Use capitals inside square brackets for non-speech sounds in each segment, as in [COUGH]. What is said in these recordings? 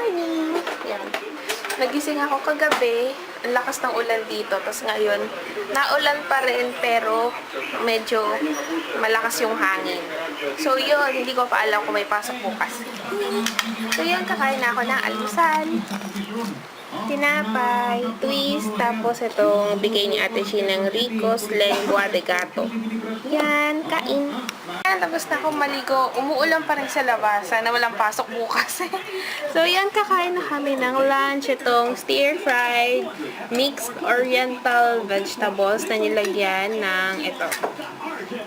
morning! Yan. Nagising ako kagabi. Ang lakas ng ulan dito. Tapos ngayon, naulan pa rin pero medyo malakas yung hangin. So yun, hindi ko pa alam kung may pasok bukas. So yun, kakain na ako ng almusal. Tinapay, twist, tapos itong bigay ni Ate Shi ng Rico's Lengua de Gato. Yan, kain. Yan, tapos na akong maligo. Umuulan pa rin sa labas. Sana walang pasok bukas. [LAUGHS] so, yan, kakain na kami ng lunch. Itong stir-fried mixed oriental vegetables na nilagyan ng ito.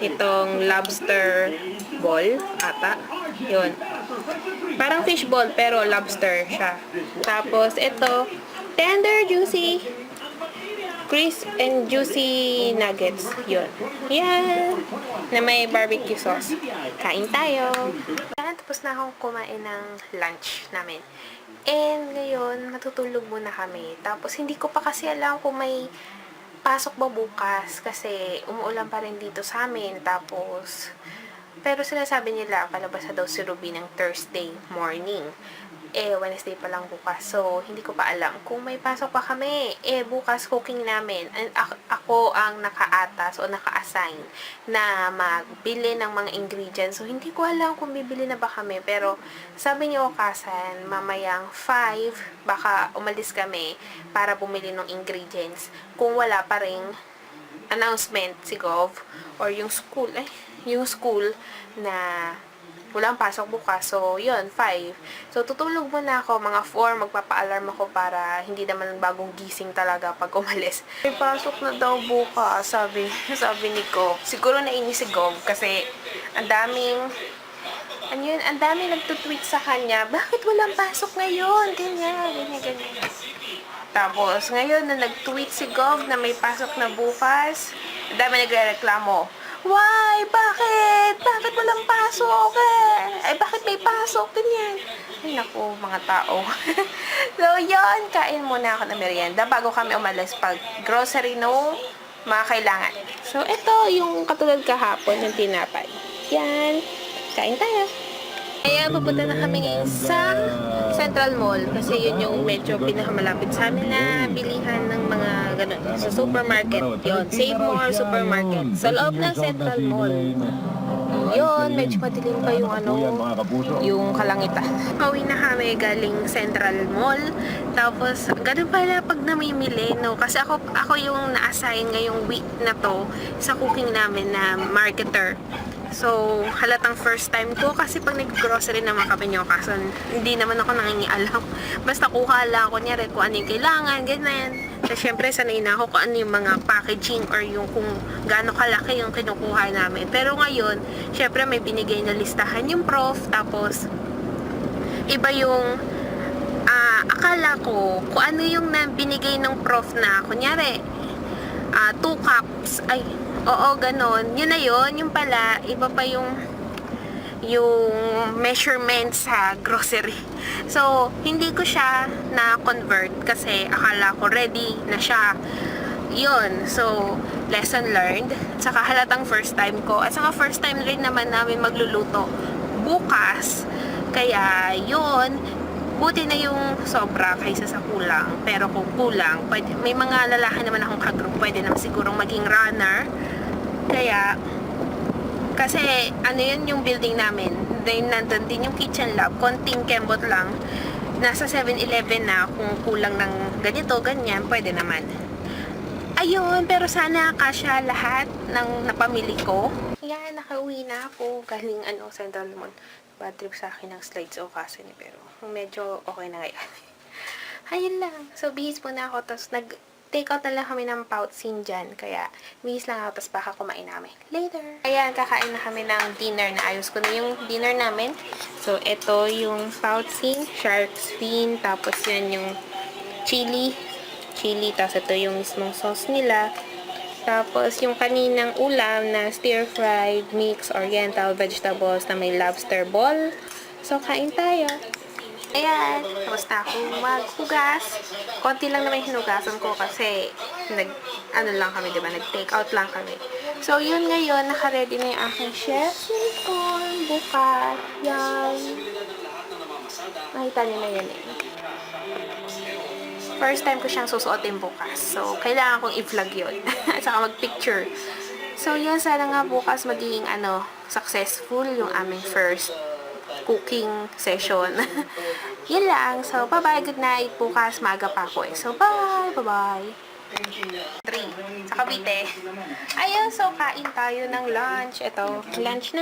Itong lobster ball, ata. Yun. Parang fish ball, pero lobster siya. Tapos, ito, tender, juicy, crisp and juicy nuggets. Yun. Yan. Na may barbecue sauce. Kain tayo. Yan, tapos na akong kumain ng lunch namin. And ngayon, matutulog muna kami. Tapos, hindi ko pa kasi alam kung may pasok ba bukas kasi umuulan pa rin dito sa amin. Tapos, pero sinasabi nila, palabas na daw si Ruby ng Thursday morning. Eh, Wednesday pa lang bukas. So, hindi ko pa alam kung may pasok pa kami. Eh, bukas cooking namin. And ako, ang nakaatas o naka-assign na magbili ng mga ingredients. So, hindi ko alam kung bibili na ba kami. Pero, sabi ni Okasan, mamayang 5, baka umalis kami para bumili ng ingredients. Kung wala pa ring announcement si Gov or yung school, eh, yung school na walang pasok bukas. So, yun, 5. So, tutulog muna ako, mga 4, magpapa-alarm ako para hindi naman bagong gising talaga pag umalis. [LAUGHS] May pasok na daw bukas, sabi, [LAUGHS] sabi ni Gov. Siguro nainis si Gov kasi ang daming ano yun, ang dami nagtutweet sa kanya, bakit walang pasok ngayon? Ganyan, ganyan, ganyan. Tapos, ngayon na nag-tweet si Gov na may pasok na bukas, ang dami nagre-reklamo. Why? Bakit? Bakit walang pasok? Eh? Ay, bakit may pasok? Ganyan. Ay, naku, mga tao. [LAUGHS] so, yon Kain muna ako ng merienda bago kami umalis pag grocery no mga kailangan. So, ito yung katulad kahapon ng tinapay. Yan. Kain tayo. Ayan, pupunta na kami ngayon sa Central Mall kasi yun yung medyo pinakamalapit sa amin na bilihan ng mga ganun. Sa supermarket, yun. Save More Supermarket. Sa loob ng Central Mall. Yun, medyo madilim pa yung ano, yung kalangitan. Pauwi na kami galing Central Mall. Tapos, ganun pala namimili, no? Kasi ako, ako yung na-assign ngayong week na to sa cooking namin na marketer. So, halatang first time ko kasi pag nag-grocery naman kami nyo hindi naman ako nangingialam. [LAUGHS] Basta kuha lang ako niya kung ano yung kailangan, ganyan. So, syempre, sanay na ako kung ano yung mga packaging or yung kung gaano kalaki yung kinukuha namin. Pero ngayon, syempre, may binigay na listahan yung prof, tapos iba yung akala ko kung ano yung binigay ng prof na, kunyari, ah, two cups, ay, oo, ganon. Yun na yun, yung pala, iba pa yung yung measurement sa grocery. So, hindi ko siya na-convert kasi akala ko ready na siya. Yun. So, lesson learned. Saka halatang first time ko. At saka first time rin naman namin magluluto bukas. Kaya, yun. Buti na yung sobra kaysa sa kulang. Pero kung kulang, pwede, may mga lalaki naman akong kagroup. Pwede naman sigurong maging runner. Kaya, kasi ano yun yung building namin. Then nandun din yung kitchen lab. Konting kembot lang. Nasa 7-Eleven na kung kulang ng ganito, ganyan, pwede naman. Ayun, pero sana kasya lahat ng napamili ko. Yan, nakauwi na ako. Galing ano, Central Mall. Bad trip sa akin ng slides o kasi ni pero medyo okay na ngayon. [LAUGHS] Ayun lang. So, bihis muna ako. Tapos, nag take out na lang kami ng poutine dyan. Kaya, bihis lang ako. Tapos, baka kumain namin. Later. Ayan, kakain na kami ng dinner na ayos ko na yung dinner namin. So, ito yung poutine, shark's fin, tapos yan yung chili. Chili, tapos ito yung mismong sauce nila. Tapos, yung kaninang ulam na stir-fried, mixed oriental vegetables na may lobster ball. So, kain tayo. Ayan, tapos na ako maghugas. Konti lang naman hinugasan ko kasi nag, ano lang kami, di ba? Nag-take out lang kami. So, yun ngayon, naka-ready na yung aking chef unicorn. Bukas. Yan. Nakita niyo na yun eh. First time ko siyang susuotin bukas. So, kailangan kong i-vlog yun. [LAUGHS] Saka mag-picture. So, yun. Sana nga bukas magiging ano, successful yung aming first cooking session. [LAUGHS] yun lang. So, bye-bye. Good night. Bukas, maaga pa ako eh. So, bye. Bye-bye. 3. Sa Cavite. Ayun, so kain tayo ng lunch. Ito, lunch na.